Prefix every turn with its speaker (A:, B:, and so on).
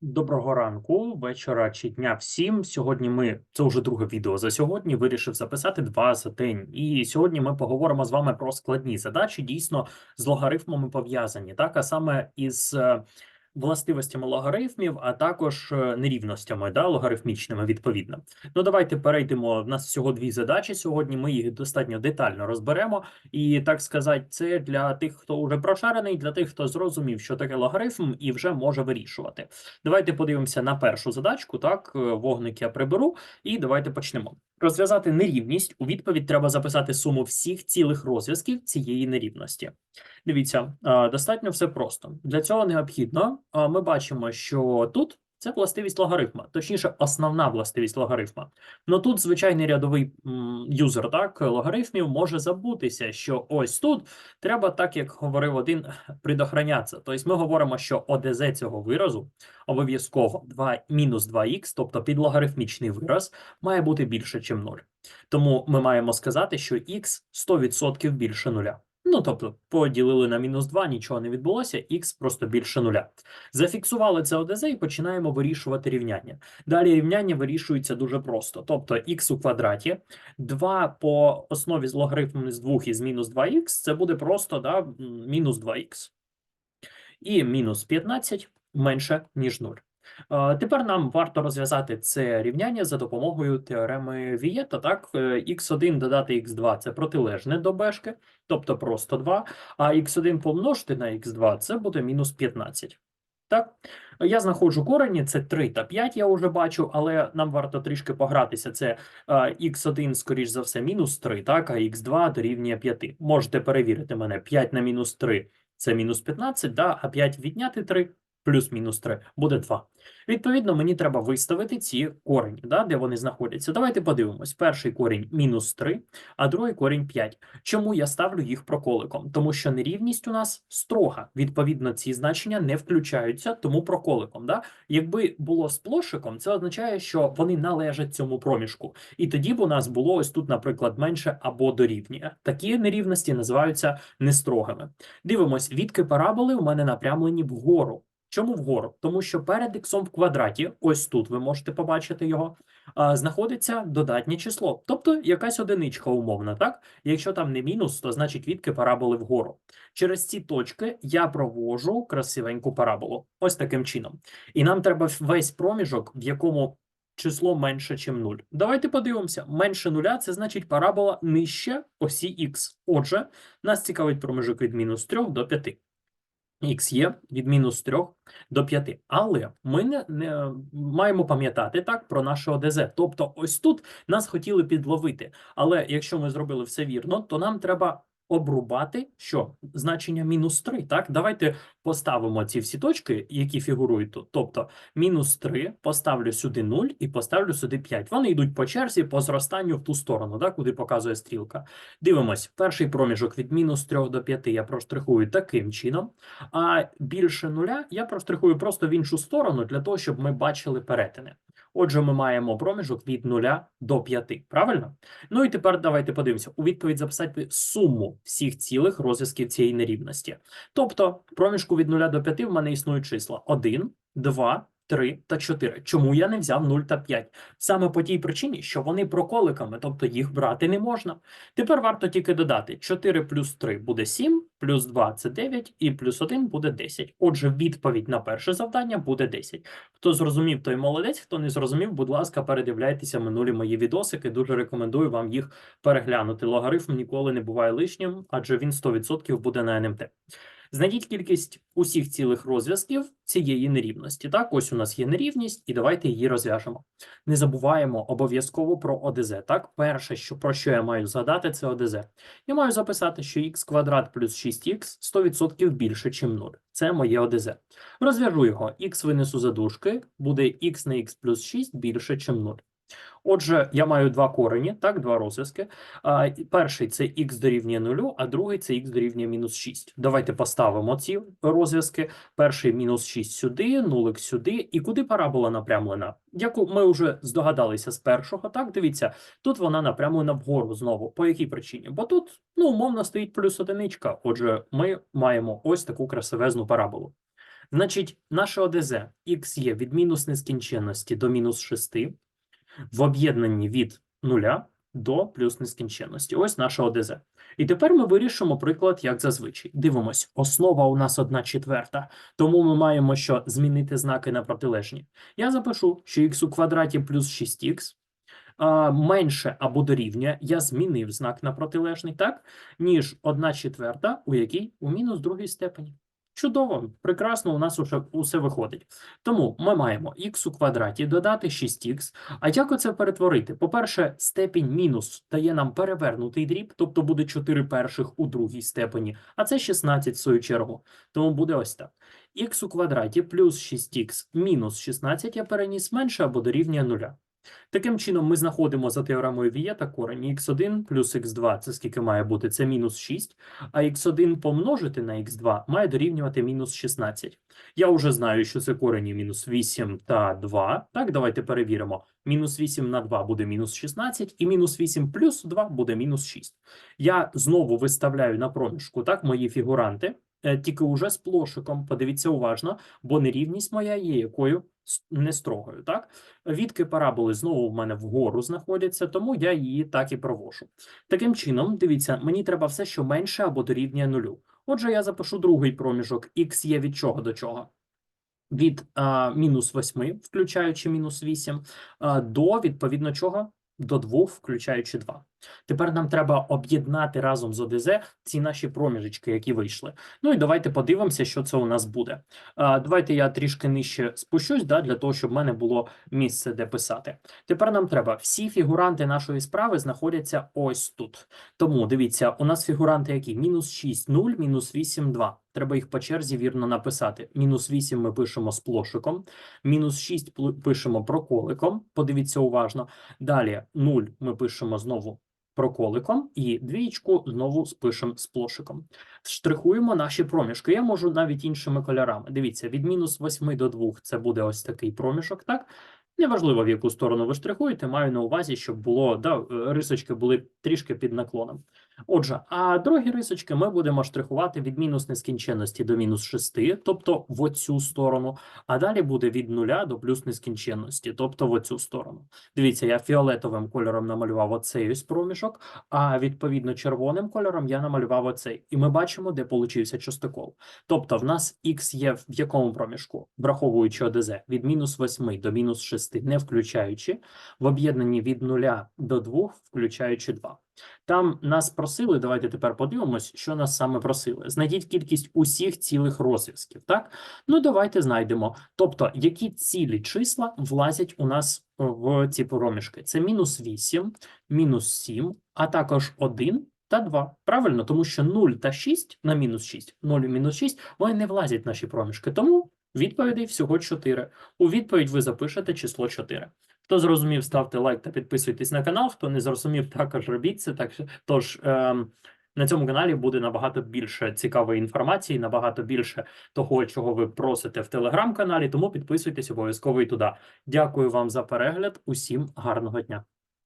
A: Доброго ранку, вечора чи дня всім. Сьогодні ми це вже друге відео за сьогодні. Вирішив записати два за день. І сьогодні ми поговоримо з вами про складні задачі, дійсно з логарифмами пов'язані, так а саме із е, властивостями логарифмів, а також е, нерівностями, да, логарифмічними відповідно. Ну давайте перейдемо. В нас всього дві задачі сьогодні. Ми їх достатньо детально розберемо. І так сказати, це для тих, хто вже прошарений, для тих, хто зрозумів, що таке логарифм, і вже може вирішувати. Давайте подивимося на першу задачку. Так, е, вогник я приберу, і давайте почнемо. Розв'язати нерівність. У відповідь треба записати суму всіх цілих розв'язків цієї нерівності. Дивіться, достатньо все просто. Для цього необхідно. Ми бачимо, що тут це властивість логарифма, точніше, основна властивість логарифма. Ну тут звичайний рядовий м, юзер так логарифмів може забутися, що ось тут треба, так як говорив один, предохранятися. Тобто ми говоримо, що ОДЗ цього виразу обов'язково 2 мінус 2х, тобто підлогарифмічний вираз, має бути більше, ніж 0. Тому ми маємо сказати, що х 100% більше нуля. Ну, тобто, поділили на мінус 2, нічого не відбулося, х просто більше нуля. Зафіксували це ОДЗ і починаємо вирішувати рівняння. Далі рівняння вирішується дуже просто. Тобто х у квадраті, 2 по основі з логарифмом з 2 із мінус 2х, це буде просто да, мінус 2х. І мінус 15 менше, ніж 0. Е, Тепер нам варто розв'язати це рівняння за допомогою теореми Вієта. Так, Е, x1 додати x2 – це протилежне до бешки, тобто просто 2, а x1 помножити на x2 – це буде мінус 15. Так, я знаходжу корені, це 3 та 5, я вже бачу, але нам варто трішки погратися. Це е, x1, скоріш за все, мінус 3, так, а x2 дорівнює 5. Можете перевірити мене, 5 на мінус 3 – це мінус 15, да, а 5 відняти 3 плюс-мінус 3 буде 2. Відповідно, мені треба виставити ці корені, да, де вони знаходяться. Давайте подивимось. Перший корінь мінус 3, а другий корінь 5. Чому я ставлю їх проколиком? Тому що нерівність у нас строга. Відповідно, ці значення не включаються, тому проколиком. Да? Якби було з плошиком, це означає, що вони належать цьому проміжку. І тоді б у нас було ось тут, наприклад, менше або дорівнює. Такі нерівності називаються нестрогими. Дивимось, відки параболи у мене напрямлені вгору. Чому вгору? Тому що перед іксом в квадраті, ось тут ви можете побачити його, знаходиться додатнє число, тобто якась одиничка умовна, так? Якщо там не мінус, то значить відки параболи вгору. Через ці точки я провожу красивеньку параболу. Ось таким чином. І нам треба весь проміжок, в якому число менше, ніж 0. Давайте подивимося. Менше нуля – це значить парабола нижче осі х. Отже, нас цікавить проміжок від мінус 3 до 5 х є від мінус 3 до 5. Але ми не, не маємо пам'ятати так про наше ОДЗ. Тобто, ось тут нас хотіли підловити. Але якщо ми зробили все вірно, то нам треба обрубати що? Значення мінус 3. Так, давайте поставимо ці всі точки, які фігурують тут. Тобто мінус 3, поставлю сюди 0 і поставлю сюди 5. Вони йдуть по черзі по зростанню в ту сторону, так, куди показує стрілка. Дивимось, перший проміжок від мінус 3 до 5 я проштрихую таким чином, а більше нуля я проштрихую просто в іншу сторону для того, щоб ми бачили перетини. Отже, ми маємо проміжок від 0 до 5, правильно? Ну і тепер давайте подивимося. У відповідь записати суму всіх цілих розв'язків цієї нерівності. Тобто, проміжку від 0 до 5 в мене існують числа 1, 2, 3 та 4. Чому я не взяв 0 та 5? Саме по тій причині, що вони проколиками, тобто їх брати не можна. Тепер варто тільки додати 4 плюс 3 буде 7, плюс 2 – це 9, і плюс 1 буде 10. Отже, відповідь на перше завдання буде 10. Хто зрозумів, той молодець, хто не зрозумів, будь ласка, передивляйтеся минулі мої відосики. Дуже рекомендую вам їх переглянути. Логарифм ніколи не буває лишнім, адже він 100% буде на НМТ. Знайдіть кількість усіх цілих розв'язків цієї нерівності. Так, ось у нас є нерівність, і давайте її розв'яжемо. Не забуваємо обов'язково про ОДЗ. Так, перше, що про що я маю згадати, це ОДЗ. Я маю записати, що х квадрат плюс 6х 100% більше, ніж 0. Це моє ОДЗ. Розв'яжу його. х винесу за дужки, буде х на х плюс 6 більше, ніж 0. Отже, я маю два корені, так, два розв'язки. Перший це х дорівнює 0, а другий це х дорівнює мінус 6. Давайте поставимо ці розв'язки. Перший мінус 6 сюди, нулик сюди. І куди парабола напрямлена? Яку ми вже здогадалися з першого, так, дивіться, тут вона напрямлена вгору знову. По якій причині? Бо тут, ну, умовно, стоїть плюс одиничка. Отже, ми маємо ось таку красивезну параболу. Значить, наше ОДЗ х є від мінус нескінченності до мінус 6 в об'єднанні від нуля до плюс нескінченності. Ось наше ОДЗ. І тепер ми вирішимо приклад, як зазвичай. Дивимось, основа у нас 1 четверта, тому ми маємо що змінити знаки на протилежні. Я запишу, що х у квадраті плюс 6х менше або дорівнює, я змінив знак на протилежний, так? Ніж 1 четверта, у якій у мінус другій степені. Чудово, прекрасно, у нас уже усе виходить. Тому ми маємо х у квадраті додати 6х. А як оце перетворити? По-перше, степінь мінус дає нам перевернутий дріб, тобто буде 4 перших у другій степені, а це 16 в свою чергу. Тому буде ось так. х у квадраті плюс 6х мінус 16 я переніс менше або дорівнює 0. Таким чином, ми знаходимо за теоремою Вієта корень х1 плюс х2, це скільки має бути? Це мінус 6, а х1 помножити на х2 має дорівнювати мінус 16. Я вже знаю, що це корені мінус 8 та 2. Так, давайте перевіримо. Мінус 8 на 2 буде мінус 16, і мінус 8 плюс 2 буде мінус 6. Я знову виставляю на проміжку так, мої фігуранти, тільки уже з плошиком. Подивіться уважно, бо нерівність моя є якою не строгою. Так? Відки параболи знову в мене вгору знаходяться, тому я її так і провожу. Таким чином, дивіться, мені треба все, що менше або дорівнює нулю. Отже, я запишу другий проміжок. Х є від чого до чого? Від а, мінус 8, включаючи мінус 8, а, до, відповідно, чого? До 2, включаючи 2. Тепер нам треба об'єднати разом з ОДЗ ці наші проміжечки, які вийшли. Ну і давайте подивимося, що це у нас буде. А, давайте я трішки нижче спущусь, да, для того, щоб в мене було місце, де писати. Тепер нам треба всі фігуранти нашої справи знаходяться ось тут. Тому дивіться, у нас фігуранти які? Мінус 6, 0, мінус 8, 2. Треба їх по черзі вірно написати. Мінус 8 ми пишемо з плошиком, мінус 6 пишемо проколиком. Подивіться уважно. Далі 0 ми пишемо знову проколиком, і двієчку знову спишемо з плошиком. Штрихуємо наші проміжки. Я можу навіть іншими кольорами. Дивіться, від мінус 8 до 2 це буде ось такий проміжок, так? Неважливо, в яку сторону ви штрихуєте, маю на увазі, щоб було, да, рисочки були трішки під наклоном. Отже, а другі рисочки ми будемо штрихувати від мінус нескінченності до мінус 6, тобто в оцю сторону, а далі буде від нуля до плюс нескінченності, тобто в оцю сторону. Дивіться, я фіолетовим кольором намалював оцей ось проміжок, а відповідно червоним кольором я намалював оцей. І ми бачимо, де получився частокол. Тобто в нас х є в якому проміжку, враховуючи ОДЗ, від мінус 8 до мінус 6, не включаючи, в об'єднанні від 0 до 2, включаючи 2. Там нас просили, давайте тепер подивимось, що нас саме просили. Знайдіть кількість усіх цілих розв'язків, так? Ну, давайте знайдемо. Тобто, які цілі числа влазять у нас в ці проміжки? Це мінус 8, мінус 7, а також 1 та 2. Правильно, тому що 0 та 6 на мінус 6, 0 і мінус 6, вони не влазять в наші проміжки. Тому відповідей всього 4. У відповідь ви запишете число 4. Хто зрозумів, ставте лайк та підписуйтесь на канал. Хто не зрозумів, також робіть це. Так тож ем, на цьому каналі буде набагато більше цікавої інформації, набагато більше того, чого ви просите в телеграм-каналі. Тому підписуйтесь обов'язково і туди. Дякую вам за перегляд. Усім гарного дня.